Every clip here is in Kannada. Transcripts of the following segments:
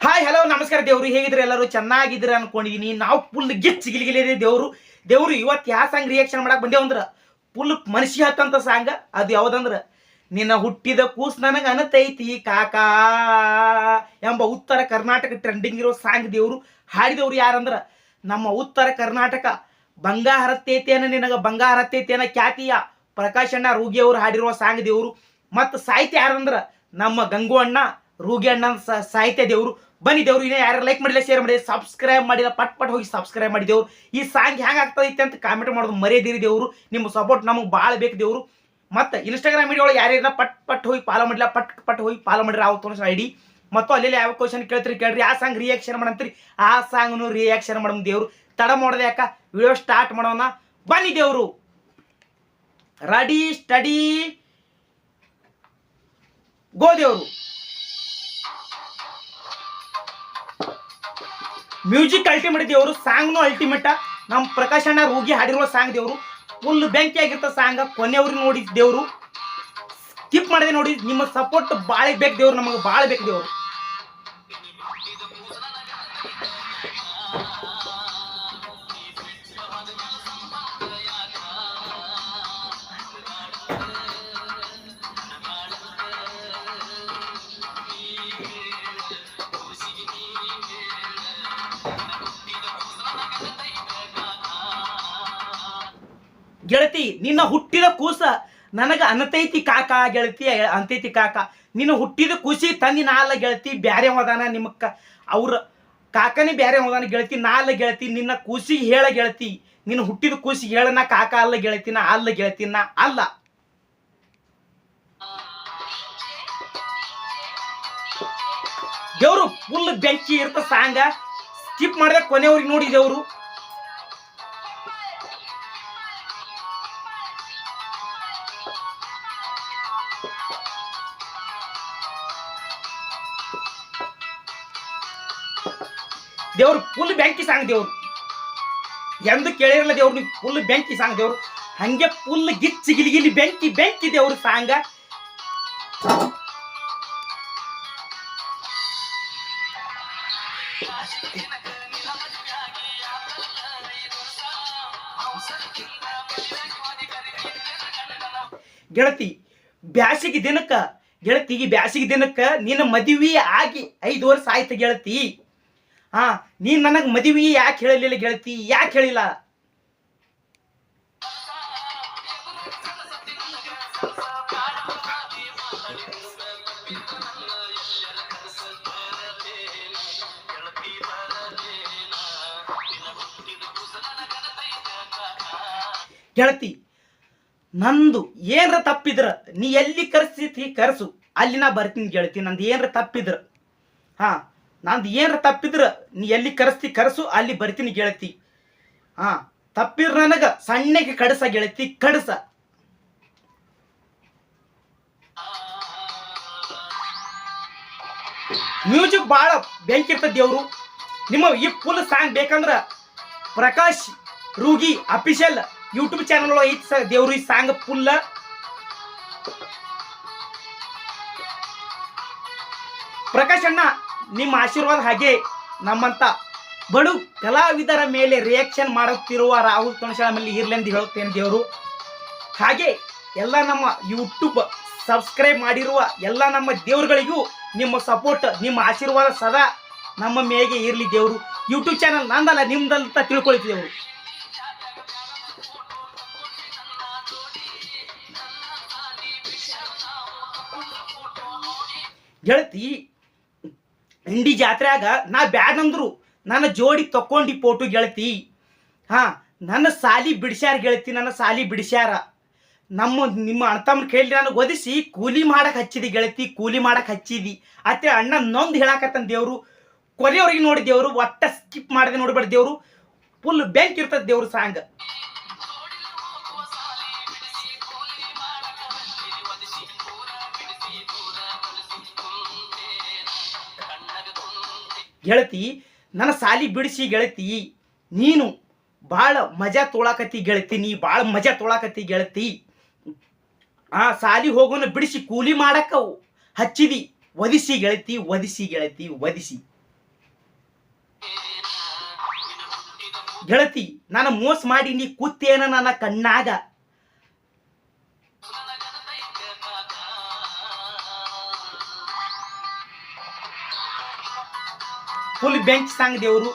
ಹಾಯ್ ಹಲೋ ನಮಸ್ಕಾರ ದೇವ್ರು. ಹೇಗಿದ್ರೆ ಎಲ್ಲರೂ? ಚೆನ್ನಾಗಿದ್ರೆ ಅನ್ಕೊಂಡಿದೀನಿ. ನಾವು ಫುಲ್ ಗಿಚ್ಚಿಗಿಲಿಗಿಲಿದೆ ದೇವ್ರು. ದೇವ್ರು ಇವತ್ತು ಯಾವ ಸಾಂಗ್ ರಿಯಾಕ್ಷನ್ ಮಾಡಕ್ ಅಂದ್ರ? ಫುಲ್ ಮನುಷ್ಯ ಹತ್ತಂತ ಸಾಂಗ್ ಅದು ಯಾವ್ದಂದ್ರ? ನಿನ್ನ ಹುಟ್ಟಿದ ಕೂಸ್ ನನಗ ಅನತೈತಿ ಕಾಕಾ ಎಂಬ ಉತ್ತರ ಕರ್ನಾಟಕ ಟ್ರೆಂಡಿಂಗ್ ಇರೋ ಸಾಂಗ್ ದೇವ್ರು. ಹಾಡಿದವ್ರು ಯಾರಂದ್ರ? ನಮ್ಮ ಉತ್ತರ ಕರ್ನಾಟಕ ಬಂಗಾರ ತೇತೇನ ನಿನಗ ಬಂಗಾರ ತೇತೇನ ಖ್ಯಾತಿಯ ಪ್ರಕಾಶ್ ಅಣ್ಣ ರೂಗಿ ಅವರು ಹಾಡಿರುವ ಸಾಂಗ್ ದೇವ್ರು. ಮತ್ತು ಸಾಹಿತ್ಯ ಯಾರಂದ್ರ? ನಮ್ಮ ಗಂಗು ಅಣ್ಣ ರೂಗಿ ಅಣ್ಣ ಸಾಹಿತ್ಯ ದೇವ್ರು. ಬನ್ನಿ ದೇವ್ರು, ಇನ್ನೇ ಯಾರು ಲೈಕ್ ಮಾಡಿಲ್ಲ ಶೇರ್ ಮಾಡಿ ಸಬ್ಸ್ಕ್ರೈಬ್ ಮಾಡಿಲ್ಲ, ಪಟ್ ಪಟ್ ಹೋಗಿ ಸಬ್ಸ್ಕ್ರೈಬ್ ಮಾಡಿ ದೇವ್ರು. ಈ ಸಾಂಗ್ ಹೆಂಗೆ ಆಗ್ತೈತೆ ಅಂತ ಕಾಮೆಂಟ್ ಮಾಡೋದು ಮರೆಯದಿರಿ ದೇವ್ರು. ನಿಮ್ಮ ಸಪೋರ್ಟ್ ನಮಗೆ ಭಾಳ ಬೇಕು ದೇವ್ರು. ಮತ್ತು ಇನ್ಸ್ಟಾಗ್ರಾಮ್ ವಿಡಿಯೋ ಒಳಗೆ ಯಾರ್ಯಾರ ಪಟ್ ಪಟ್ ಹೋಗಿ ಫಾಲೋ ಮಾಡಿಲ್ಲ, ಪಟ್ ಪಟ್ ಹೋಗಿ ಫಾಲೋ ಮಾಡಿರಿ ಆ ತೋರಿಸ್ ಐಡಿ ಮತ್ತು ಅಲ್ಲಿ ಯಾವ ಕ್ವಶನ್ ಕೇಳ್ತೀರಿ, ಕೇಳ್ರಿ. ಆ ಸಾಂಗ್ ರಿಯಾಕ್ಷನ್ ಮಾಡಂತೀರಿ. ಆ ಸಾಂಗ್ನು ರಿಯಾಕ್ಷನ್ ಮಾಡೋಣ ದೇವ್ರು. ತಡ ಮಾಡೋದು ಯಾಕ? ವಿಡಿಯೋ ಸ್ಟಾರ್ಟ್ ಮಾಡೋಣ. ಬನ್ನಿ ದೇವ್ರು. Ready steady go music ultimate ದೇವರು ಸಾಂಗ್ನು ಅಲ್ಟಿಮೇಟ ನಮ್ಮ ಪ್ರಕಾಶ್ ಅಣ್ಣ ಹಾಡಿರೋ ಹಾಡಿರುವ ಸಾಂಗ್ ದೇವರು. ಫುಲ್ ಬೆಂಕಿ ಆಗಿರ್ತ ಸಾಂಗ್ ಕೊನೆಯವ್ರಿ ನೋಡಿ ದೇವರು. ಸ್ಕಿಪ್ ಮಾಡಿದೆ ನೋಡಿ, ನಿಮ್ಮ ಸಪೋರ್ಟ್ ಭಾಳ ಬೇಕು ದೇವ್ರು, ನಮಗೆ ಭಾಳ ಬೇಕು ದೇವ್ರು. ಗೆಳತಿ, ನಿನ್ನ ಹುಟ್ಟಿದ ಕೂಸ ನನಗ ಅನತೈತಿ ಕಾಕ ಗೆಳತಿ ಅಂತೈತಿ ಕಾಕ. ನಿನ್ನ ಹುಟ್ಟಿದ ಕೂಸಿ ತಂದಿ ನಾಲ್ಲ ಗೆಳತಿ, ಬ್ಯಾರೆ ಹೋದಾನ ನಿಮಕ್ಕ. ಅವ್ರ ಕಾಕನೇ ಬ್ಯಾರೆ ಹೋದಾನ ಗೆಳತಿ ನಾಲ್ಲ ಗೆಳತಿ, ನಿನ್ನ ಕೂಸಿ ಹೇಳ ಗೆಳತಿ. ನಿನ್ನ ಹುಟ್ಟಿದ ಕೂಸಿಗೆ ಹೇಳನ ಕಾಕ ಅಲ್ಲ ಗೆಳತಿನ ಅಲ್ಲ ಗೆಳತಿನ ಅಲ್ಲ. ದೇವ್ರು ಫುಲ್ ಬೆಂಕಿ ಇರ್ತ ಸಾಂಗ. ಸ್ಕಿಪ್ ಮಾಡಿದ ಕೊನೆಯವ್ರಿಗೆ ನೋಡಿ ದೇವ್ರು. ದೇವ್ರು ಫುಲ್ ಬೆಂಕಿ ಸಾಂಗ್ ದೇವ್ರು. ಎಂದು ಕೇಳಿರಲ್ಲ ದೇವ್ರು, ನೀವು ಫುಲ್ ಬೆಂಕಿ ಸಾಂಗ್ ದೇವ್ರು. ಹಂಗೆ ಫುಲ್ ಗಿಚ್ಚಿ ಗಿಲಿ ಬೆಂಕಿ ಬೆಂಕಿ ದೇವ್ರ ಸಾಂಗ. ಗೆಳತಿ, ಬ್ಯಾಸಿಗೆ ದಿನಕ್ಕ ಗೆಳತಿಗೆ ಬ್ಯಾಸಿಗೆ ದಿನಕ್ಕ ನಿನ್ನ ಮದುವೆ ಆಗಿ ಐದು ವರ್ಷ ಆಯ್ತು ಗೆಳತಿ. ಹಾ ನೀ ನನಗ್ ಮದುವೆ ಯಾಕೆ ಹೇಳಲಿಲ್ಲ ಗೆಳತಿ? ಯಾಕೆ ಹೇಳಿಲ್ಲ? ಗೆಳತಿ, ನಂದು ಏನ್ರ ತಪ್ಪಿದ್ರ ನೀ ಎಲ್ಲಿ ಕರೆಸಿ ಕರ್ಸು. ಅಲ್ಲಿ ನಾ ಬರ್ತೀನಿ ಗೆಳತಿ, ನಂದು ಏನ್ರ ತಪ್ಪಿದ್ರ. ಹಾ ನಂದು ಏನರ ತಪ್ಪಿದ್ರ ನೀ ಎಲ್ಲಿ ಕರೆಸ್ತಿ ಕರೆಸು, ಅಲ್ಲಿ ಬರ್ತೀನಿ ಗೆಳತಿ. ಹಾ, ತಪ್ಪಿದ್ರ ನನಗೆ ಸಣ್ಣಗೆ ಕಡಸ ಗೆಳತಿ, ಕಡಸ. ಮ್ಯೂಸಿಕ್ ಭಾಳ ಬೆಂಕಿ ಇರ್ತದ ದೇವ್ರು. ನಿಮ್ಮ ಈ ಫುಲ್ ಸಾಂಗ್ ಬೇಕಂದ್ರ Prakash, Rugi, official YouTube channel ಒಳಗೆ ಐತಿ ಸರ್ ದೇವ್ರು ಈ ಸಾಂಗ್ ಫುಲ್ ಪ್ರಕಾಶ್ ಅಣ್ಣ ನಿಮ್ಮ ಆಶೀರ್ವಾದ ಹಾಗೆ ನಮ್ಮಂತ ಬಡು ಕಲಾವಿದರ ಮೇಲೆ ರಿಯಾಕ್ಷನ್ ಮಾಡುತ್ತಿರುವ ರಾಹುಲ್ ಮೇಲೆ ಇರ್ಲೆಂದು ಹೇಳುತ್ತೇನೆ ದೇವರು. ಹಾಗೆ ಎಲ್ಲ ನಮ್ಮ ಯೂಟ್ಯೂಬ್ ಸಬ್ಸ್ಕ್ರೈಬ್ ಮಾಡಿರುವ ಎಲ್ಲ ನಮ್ಮ ದೇವರುಗಳಿಗೂ ನಿಮ್ಮ ಸಪೋರ್ಟ್ ನಿಮ್ಮ ಆಶೀರ್ವಾದ ಸದಾ ನಮ್ಮ ಮೇಗೆ ಇರಲಿ ದೇವರು. ಯೂಟ್ಯೂಬ್ ಚಾನಲ್ ನಂದಲ್ಲ ನಿಮ್ದಂತ ತಿಳ್ಕೊಳ್ತಿದ್ದೇವರು ಗೆಳತಿ ಇಂಡಿ ಜಾತ್ರೆಯಾಗ ನಾ ಬ್ಯಾಡ್ ಅಂದ್ರು, ನನ್ನ ಜೋಡಿ ತಕ್ಕೊಂಡು ಫೋಟೋ ಗೆಳತಿ. ಹಾ, ನನ್ನ ಸಾಲಿ ಬಿಡಿಸ್ಯಾರ ಗೆಳತಿ, ನನ್ನ ಸಾಲಿ ಬಿಡಿಸ್ಯಾರ. ನಮ್ಮ, ನಿಮ್ಮ ಅಣ್ತಮ್ಮನ ಕೇಳಿ ನಾನು ಒದಿಸಿ ಕೂಲಿ ಮಾಡಕ್ಕೆ ಹಚ್ಚಿದಿ ಗೆಳತಿ, ಕೂಲಿ ಮಾಡಕ್ಕೆ ಹಚ್ಚಿದಿ. ಅತ್ತೆ ಅಣ್ಣ ನೊಂದು ಹೇಳಾಕತ್ತನ್ ದೇವರು ಕೊನೆಯವ್ರಿಗೆ ನೋಡಿ ದೇವರು, ಒಟ್ಟ ಸ್ಕಿಪ್ ಮಾಡದೆ ನೋಡ್ಬೇಡ ದೇವರು. ಫುಲ್ ಬೆಂಕ್ ಇರ್ತದೆ ದೇವ್ರು ಸಾಂಗ್. ಗೆಳತಿ, ನನ್ನ ಸಾಲಿ ಬಿಡಿಸಿ ಗೆಳತಿ, ನೀನು ಭಾಳ ಮಜಾ ತೊಳಾಕತ್ತಿ ಗೆಳತಿ, ನೀ ಭಾಳ ಮಜಾ ತೊಳಾಕತ್ತಿ ಗೆಳತಿ. ಆ ಸಾಲಿ ಹೋಗೋನ ಬಿಡಿಸಿ ಕೂಲಿ ಮಾಡಕ್ಕ ಹಚ್ಚಿದಿ ಒದಿಸಿ ಗೆಳತಿ ಒದಿಸಿ ಗೆಳತಿ ಒದಿಸಿ ಗೆಳತಿ, ನಾನು ಮೋಸ ಮಾಡಿ ನೀ ಕೂತೇನ ನನ್ನ ಕಣ್ಣಾಗ. ಬೆಂಚ್ ಸಾಂಗ್ ದೇವ್ರು.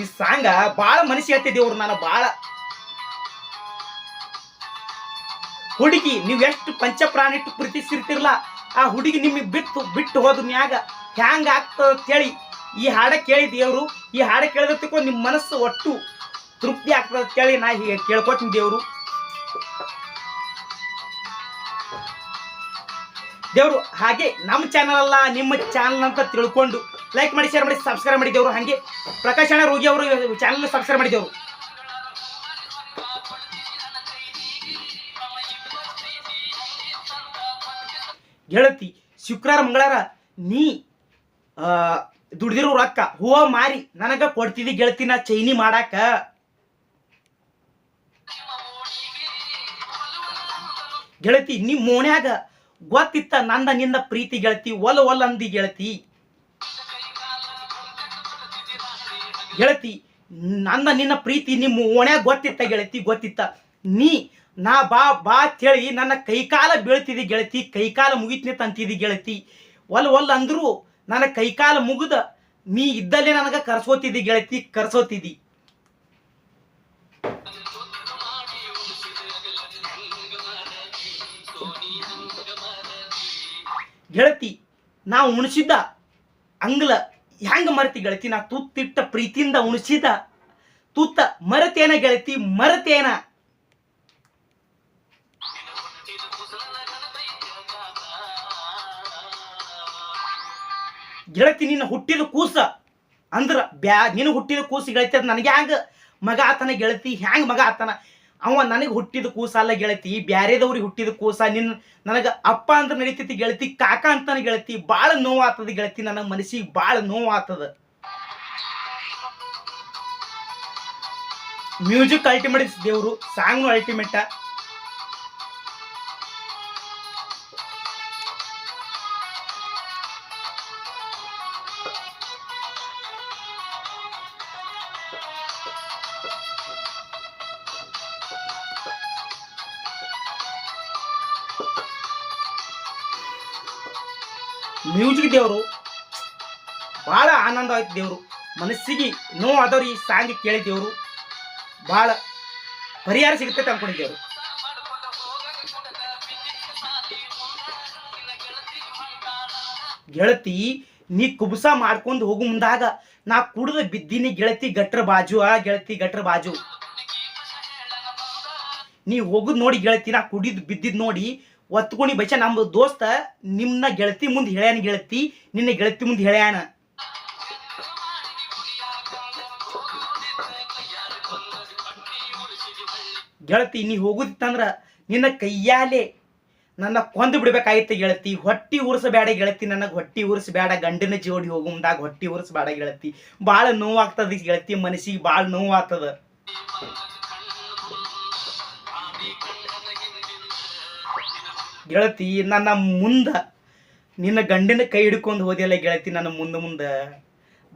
ಈ ಸಾಂಗ ಬಾಳ ಮನಸ್ಸಿಗೆ ಹೇಳ್ತಿ ದೇವ್ರು ನಾನು ಬಾಳ. ಹುಡುಗಿ, ನೀವು ಎಷ್ಟು ಪಂಚಪ್ರಾಣ ಇಟ್ಟು ಪ್ರೀತಿಸಿರ್ತಿರ್ಲ? ಆ ಹುಡುಗಿ ನಿಮಗೆ ಬಿಟ್ಟು ಬಿಟ್ಟು ಹೋದ ಮ್ಯಾಗ ಹ್ಯಾಂಗ ಕೇಳಿ ಈ ಹಾಡ ಕೇಳಿ ದೇವ್ರು. ಈ ಹಾಡ ಕೇಳಿದಕ್ಕೂ ನಿಮ್ಮ ಮನಸ್ಸು ಒಟ್ಟು ತೃಪ್ತಿ ಆಗ್ತದ ಅಂತೇಳಿ ನಾ ಹೀಗೆ ಕೇಳ್ಕೊತೀನಿ ದೇವ್ರು. ದೇವ್ರು, ಹಾಗೆ ನಮ್ಮ ಚಾನಲ್ ಅಲ್ಲ, ನಿಮ್ಮ ಚಾನಲ್ ಅಂತ ತಿಳ್ಕೊಂಡು ಲೈಕ್ ಮಾಡಿ ಶೇರ್ ಮಾಡಿ ಸಬ್ಸ್ಕ್ರೈಬ್ ಮಾಡಿ ಹಂಗೆ. ಪ್ರಕಾಶ್ ಅಣ್ಣ, ರೋಗಿ ಅವರು ಚಾನಲ್ ಸಬ್ಸ್ಕ್ರೈಬ್ ಮಾಡಿದ್ದೇವ್ರು ಗೆಳತಿ, ಶುಕ್ರವಾರ, ಮಂಗಳವಾರ ನೀ ದುಡ್ದಿರೋ ರೊಕ್ಕ ಹೂವ ಮಾರಿ ನನಗ ಕೊಡ್ತಿದ್ದಿ ಗೆಳತಿ, ನಾ ಚೈನಿ ಮಾಡಾಕ. ಗೆಳತಿ ನಿಮ್ಮ ಮೋಣ್ಯಾಗ ಗೊತ್ತಿತ್ತ ನಂದ ನಿಂದ ಪ್ರೀತಿ ಗೆಳತಿ, ಒಲ್ ಒಲ್ ಅಂದಿ ಗೆಳತಿ. ಗೆಳತಿ, ನನ್ನ ನಿನ್ನ ಪ್ರೀತಿ ನಿಮ್ಮ ಓಣ್ಯಾಗ ಗೊತ್ತಿತ್ತ ಗೆಳತಿ, ಗೊತ್ತಿತ್ತ. ನೀ, ನಾ ಬಾ ಬಾ ಅಂತೇಳಿ ನನ್ನ ಕೈಕಾಲ ಬೀಳ್ತಿದ್ದಿ ಗೆಳತಿ, ಕೈಕಾಲ ಮುಗಿತ್ನಿ ತಂತಿದ್ದಿ ಗೆಳತಿ. ಒಲ್ ಒಲ್ ಅಂದ್ರು ನನ್ನ ಕೈಕಾಲ ಮುಗಿದ, ನೀ ಇದ್ದಲ್ಲೇ ನನಗ ಕರ್ಸೋತಿದ್ದಿ ಗೆಳತಿ ಕರ್ಸೋತಿದ್ದಿ ಗೆಳತಿ, ನಾ ಉಣಿಸಿದ್ದ ಅಂಗ್ಲ ಹೆಂಗ ಮರತಿ ಗೆಳತಿ? ನಾ ತುತ್ತಿಟ್ಟ ಪ್ರೀತಿಯಿಂದ ಉಣಿಸಿದ. ತುತ್ತ ಮರತೇನ ಗೆಳತಿ ಮರತೇನ? ಗೆಳತಿ, ನಿನ್ನ ಹುಟ್ಟಿದ ಕೂಸ ಅಂದ್ರ ಬ್ಯಾ ನಿನ್ನ ಹುಟ್ಟಿದ ಕೂಸು ಗೆಳತಿ ಅದ್ ನನಗೆ ಹ್ಯಾಂಗ ಮಗ ಆತನ ಗೆಳತಿ, ಹ್ಯಾಂಗ ಮಗ ಆತನ? ಅವ ನನಗೆ ಹುಟ್ಟಿದ ಕೂಸ ಅಲ್ಲ ಗೆಳತಿ, ಬ್ಯಾರೆದವ್ರಿಗೆ ಹುಟ್ಟಿದ ಕೂಸ ನಿನ್ನ ನನಗೆ ಅಪ್ಪ ಅಂತ ನಡೀತೈತಿ ಗೆಳತಿ, ಕಾಕ ಅಂತಾನೆ ಗೆಳತಿ ಭಾಳ ನೋವು ಆತದ ಗೆಳತಿ ನನ್ನ ಮನಸ್ಸಿಗೆ ಭಾಳ ನೋವು ಆತದ ಮ್ಯೂಸಿಕ್ ಅಲ್ಟಿಮೇಟ್ ದೇವರು ಸಾಂಗ್ನು ಅಲ್ಟಿಮೇಟ ದೇವರು. ಭಾಳ ಆನಂದ ಆಯ್ತು ದೇವರು. ಮನಸ್ಸಿಗೆ ನೋವು ಆದವ್ರು ಈ ಸಾಂಗ್ ಕೇಳಿ ದೇವರು. ಭಾಳ ಪರಿಹಾರ ಸಿಗ್ತೈತೆ ದೇವ್ರು. ಗೆಳತಿ, ನೀ ಕುಬಸ ಮಾಡ್ಕೊಂಡು ಹೋಗು ಮುಂದಾಗ. ನಾ ಕುಡ್ದ ಬಿದ್ದೀನಿ ಗೆಳತಿ ಗಟ್ರ ಬಾಜು, ಆ ಗೆಳತಿ ಗಟ್ರ ಬಾಜು. ನೀ ಹೋಗುದ್ ನೋಡಿ ಗೆಳತಿ, ನಾ ಕುಡಿದ್ ಬಿದ್ದಿದ್ ನೋಡಿ ಒತ್ಕೊಂಡು ಬಚ್ಚ ನಮ್ಮ ದೋಸ್ತ ನಿಮ್ನ ಗೆಳತಿ ಮುಂದೆ ಹೇಳ್ಯಾನ ಗೆಳತಿ, ನಿನ್ನ ಗೆಳತಿ ಮುಂದೆ ಹೇಳ್ಯಾನ. ಗೆಳತಿ, ನೀ ಹೋಗುದಿತ್ತಂದ್ರ ನಿನ್ನ ಕೈಯಾಲೆ ನನ್ನ ಕೊಂದು ಬಿಡ್ಬೇಕಾಯ್ತು ಗೆಳತಿ. ಹೊಟ್ಟಿ ಉರ್ಸಬೇಡ ಗೆಳತಿ, ನನಗೆ ಹೊಟ್ಟಿ ಉರ್ಸಬೇಡ. ಗಂಡಿನ ಜೋಡಿ ಹೋಗು ಮುಂದಾಗ ಹೊಟ್ಟಿ ಉರ್ಸಬೇಡ ಗೆಳತಿ. ಭಾಳ ನೋವಾಗ್ತದ ಗೆಳತಿ ಮನಸ್ಸಿಗೆ ಭಾಳ ನೋವಾಗ್ತದ. ಗೆಳತಿ, ನನ್ನ ಮುಂದ, ನಿನ್ನ ಗಂಡಿನ ಕೈ ಹಿಡ್ಕೊಂಡು ಹೋದಿಯಲ್ಲ ಗೆಳತಿ, ನನ್ನ ಮುಂದೆ ಮುಂದೆ.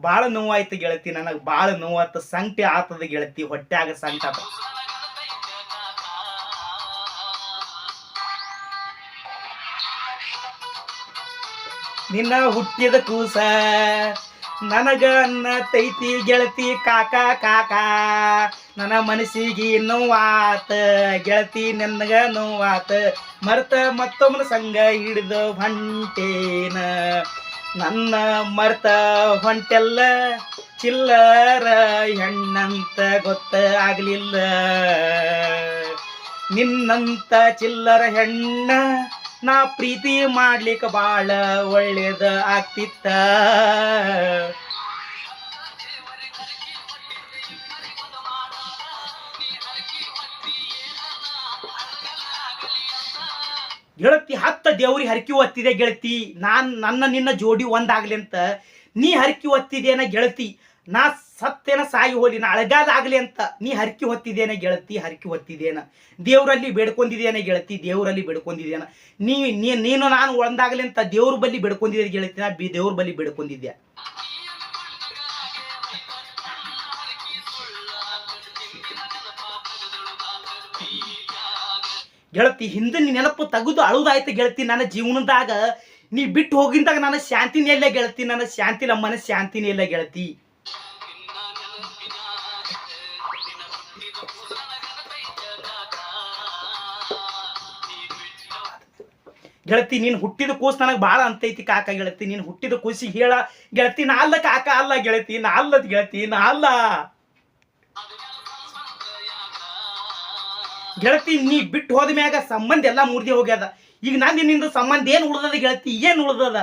ಭಾಳ ನೋವಾಯ್ತು ಗೆಳತಿ, ನನಗೆ ಭಾಳ ನೋವಾಯ್ತು, ಸಂಕಟ ಆತದ ಗೆಳತಿ, ಹೊಟ್ಯಾಗ ಸಂಕಟ ನಿನ್ನ ಹುಟ್ಟಿದ ಕೂಸ ನನಗ ಅನ್ನ ತೈತಿ ಗೆಳತಿ, ಕಾಕ ಕಾಕ. ನನ್ನ ಮನಸ್ಸಿಗೆ ನೋವಾತ ಗೆಳತಿ ನನ್ಗ ನೋವಾತ ಮರ್ತ ಮತ್ತೊಮ್ಮನ ಸಂಗ ಹಿಡಿದು ಹೊಂಟೇನ. ನನ್ನ ಮರ್ತ ಹೊಂಟೆಲ್ಲ, ಚಿಲ್ಲರ ಹೆಣ್ಣಂತ ಗೊತ್ತ ಆಗ್ಲಿಲ್ಲ. ನಿನ್ನಂತ ಚಿಲ್ಲರ ಹೆಣ್ಣ ನಾ ಪ್ರೀತಿ ಮಾಡ್ಲಿಕ್ಕೆ ಬಾಳ ಒಳ್ಳೇದ ಆಗ್ತಿತ್ತ. ಗೆಳತಿ ಹತ್ತ ದೇವ್ರಿ ಹರಕಿ ಒತ್ತಿದೆ ಗೆಳತಿ. ನಾನ್ ನನ್ನ ನಿನ್ನ ಜೋಡಿ ಒಂದಾಗ್ಲಿ ಅಂತ. ನೀ ಹರಕಿ ಒತ್ತಿದೇನ ಗೆಳತಿ. ನಾ ಸತ್ತೇನ ಸಾಯಿ ಹೋಲಿ, ನಾ ಅಳಗಾದಾಗ್ಲಿ ಅಂತ. ನೀ ಹರಕಿ ಹೊತ್ತಿದೇನ ಗೆಳತಿ, ಹರಕಿ ಹೊತ್ತಿದೇನ ದೇವರಲ್ಲಿ ಬೇಡ್ಕೊಂಡಿದೇನ ಗೆಳತಿ, ದೇವರಲ್ಲಿ ಬೇಡ್ಕೊಂಡಿದೇನ. ನೀ, ನೀನು ನಾನು ಒಂದಾಗ್ಲಿ ಅಂತ ದೇವ್ರ ಬಲ್ಲಿ ಬೇಡ್ಕೊಂಡಿದ್ದೆ ಗೆಳತಿ, ನಾ ಬಿ ದೇವ್ರ ಬಲ್ಲಿ ಬೇಡ್ಕೊಂಡಿದ್ದೆ. ಗೆಳತಿ, ಹಿಂದಿನ ನೆನಪು ತೆಗೆದು ಅಳುದಾಯ್ತು ಗೆಳತಿ, ನನ್ನ ಜೀವನದಾಗ. ನೀ ಬಿಟ್ಟು ಹೋಗಿಂದಾಗ ನನ್ನ ಶಾಂತಿನೇ ಇಲ್ಲ ಗೆಳತಿ, ನನ್ನ ಶಾಂತಿ ನಮ್ಮನೆ ಶಾಂತಿನೇ ಇಲ್ಲ ಗೆಳತಿ. ಗೆಳತಿ, ನೀನು ಹುಟ್ಟಿದ ಕೂಸು ನನಗೆ ಭಾಳ ಅಂತೈತಿ ಕಾಕ ಗೆಳತಿ, ನೀನು ಹುಟ್ಟಿದ ಕೂಸಿಗೆ ಹೇಳ, ಗೆಳತಿ, ನಾ ಅಲ್ಲ ಕಾಕ, ಅಲ್ಲ ಗೆಳತಿ, ನಾ ಅಲ್ಲದ ಗೆಳತಿ, ನಾ ಅಲ್ಲ. ಗೆಳತಿ, ನೀ ಬಿಟ್ಟು ಹೋದ ಮ್ಯಾಗ ಸಂಬಂಧ ಎಲ್ಲ ಮುರಿದಿ ಹೋಗ್ಯದ. ಈಗ ನಾನು ನಿನ್ನಿಂದ ಸಂಬಂಧ ಏನು ಉಳ್ದದ ಗೆಳತಿ, ಏನು ಉಳ್ದದ?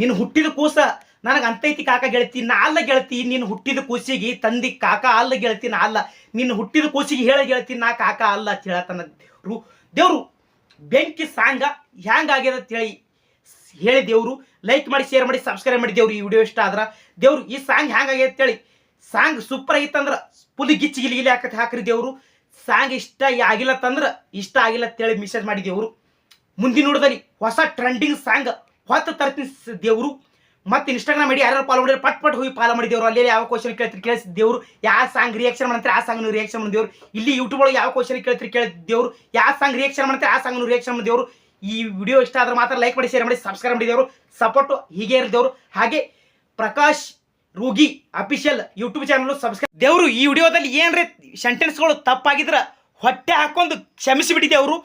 ನೀನು ಹುಟ್ಟಿದ ಕೂಸ ನನಗೆ ಅಂತೈತಿ ಕಾಕ ಗೆಳತಿ, ನಾ ಅಲ್ಲ ಗೆಳತಿ, ನೀನು ಹುಟ್ಟಿದ ಕೂಸಿಗೆ ತಂದಿ ಕಾಕ ಅಲ್ಲ ಗೆಳತಿ, ನಾ ಅಲ್ಲ. ನಿನ್ನ ಹುಟ್ಟಿದ ಕೂಸಿಗೆ ಹೇಳ ಗೆಳತಿ, ನಾ ಕಾಕ ಅಲ್ಲ ಅಂತ ಹೇಳತನ ದೇವರು. ದೇವರು, ಬೆಂಕಿ ಸಾಂಗ ಅಂತ ಹೇಳಿ ಹೇಳಿ ದೇವರು. ಲೈಕ್ ಮಾಡಿ ಶೇರ್ ಮಾಡಿ ಸಬ್ಸ್ಕ್ರೈಬ್ ಮಾಡಿ ದೇವ್ರು ಈ ವಿಡಿಯೋ ಇಷ್ಟ ಆದ್ರೆ. ದೇವ್ರು, ಈ ಸಾಂಗ್ ಹ್ಯಾಂಗಾಗ್ಯದ ಅಂತೇಳಿ ಸಾಂಗ್ ಸೂಪರ್ ಆಗಿತ್ತಂದ್ರೆ ಪುಲಿ ಗಿಚ್ಚಿ ಗಿಲಿ ಹಾಕತ್ ಹಾಕ್ರಿ ದೇವರು. ಸಾಂಗ್ ಇಷ್ಟ ಆಗಿಲ್ಲ ತಂದ್ರೆ ಇಷ್ಟ ಆಗಿಲ್ಲ ಅಂತೇಳಿ ಮೆಸೇಜ್ ಮಾಡಿ ದೇವರು. ಮುಂದಿನ ನೋಡಿದ್ರಿ ಹೊಸ ಟ್ರೆಂಡಿಂಗ್ ಸಾಂಗ್ ಹೊತ್ತು ತರ್ತೀನಿ ದೇವ್ರು. ಮತ್ತೆ ಇನ್ಸ್ಟಾಗ್ರಾಮ್ ಐಡಿ ಯಾರು ಫಾಲೋ ಮಾಡಿದ್ರೆ, ಪಟ್ ಪಟ್ ಹೋಗಿ ಫಾಲೋ ಮಾಡಿ ದೇವ್ರು ಅಲ್ಲಿ ಯಾವ ಕ್ವಶನ್ ಕೇಳ್ತಿರಿ ಕೇಳಿಸಿದ್ದೇವ್ರು ಯಾವ ಸಾಂಗ್ ರಿಯಾಕ್ಷನ್ ಮಾಡ್ತಾರೆ, ಆ ಸಾಂಗ್ ರಿಯಾಕ್ಷನ್ ಮಾಡಿದೇವ್ರು ಇಲ್ಲಿ ಯೂಟ್ಯೂಬ್ ಒಳಗೆ ಯಾವ ಕ್ವಶನ್ ಕೇಳ್ತೀರಿ ಕೇಳಿ ದೇವ್ರು. ಯಾವ ಸಾಂಗ್ ರಿಯಾಕ್ಷನ್ ಮಾಡ್ತಾರೆ, ಆ ಸಾಂಗ್ ರಿಯಾಕ್ಷನ್ ಮಾಡಿದೇವ್ರು ಈ ವಿಡಿಯೋ ಇಷ್ಟ ಆದ್ರೆ ಮಾತ್ರ ಲೈಕ್ ಮಾಡಿ ಶೇರ್ ಮಾಡಿ ಸಬ್ಸ್ಕ್ರೈಬ್ ಮಾಡಿ ದೇವ್ರು. ಸಪೋರ್ಟ್ ಹೀಗೆ ಇರಿದೇವ್ರು ಹಾಗೆ Prakash Rugi official YouTube channel subscribe ದೇವರು, ಈ ವಿಡಿಯೋದಲ್ಲಿ ಏನ್ರಿ ಸೆಂಟೆನ್ಸ್ಗಳು ತಪ್ಪಾಗಿದ್ರ ಹೊಟ್ಟೆ ಹಾಕೊಂಡು ಕ್ಷಮಿಸಿಬಿಡಿ ಅವರು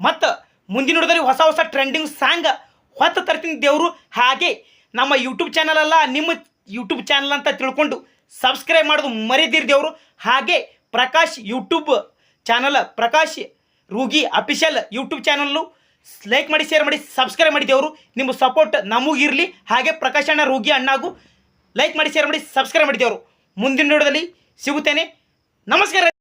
ಮತ್ತು ಮುಂದಿನ ಹೊಸ ಹೊಸ ಟ್ರೆಂಡಿಂಗ್ ಸಾಂಗ್ ಹೊತ್ತು ತರ್ತೀನಿ ದೇವರು. ಹಾಗೆ ನಮ್ಮ ಯೂಟ್ಯೂಬ್ ಚಾನಲ್ ಅಲ್ಲ, ನಿಮ್ಮ ಯೂಟ್ಯೂಬ್ ಚಾನಲ್ ಅಂತ ತಿಳ್ಕೊಂಡು ಸಬ್ಸ್ಕ್ರೈಬ್ ಮಾಡೋದು ಮರಿದಿರ್ದಿ ಅವರು. ಹಾಗೆ Prakash YouTube channel Prakash Rugi official YouTube channel like ಮಾಡಿ ಶೇರ್ ಮಾಡಿ ಸಬ್ಸ್ಕ್ರೈಬ್ ಮಾಡಿ ದೇವರು ನಿಮ್ಮ ಸಪೋರ್ಟ್ ನಮಗಿರಲಿ ಹಾಗೆ ಪ್ರಕಾಶ್ ಅಣ್ಣ, ರೂಗಿ ಅಣ್ಣಾಗೂ ಲೈಕ್ ಮಾಡಿ ಶೇರ್ ಮಾಡಿ ಸಬ್ಸ್ಕ್ರೈಬ್ ಮಾಡಿ ದೇವರು ಮುಂದಿನ ನೋಡೋದಲ್ಲಿ ಸಿಗುತ್ತೇನೆ. ನಮಸ್ಕಾರ.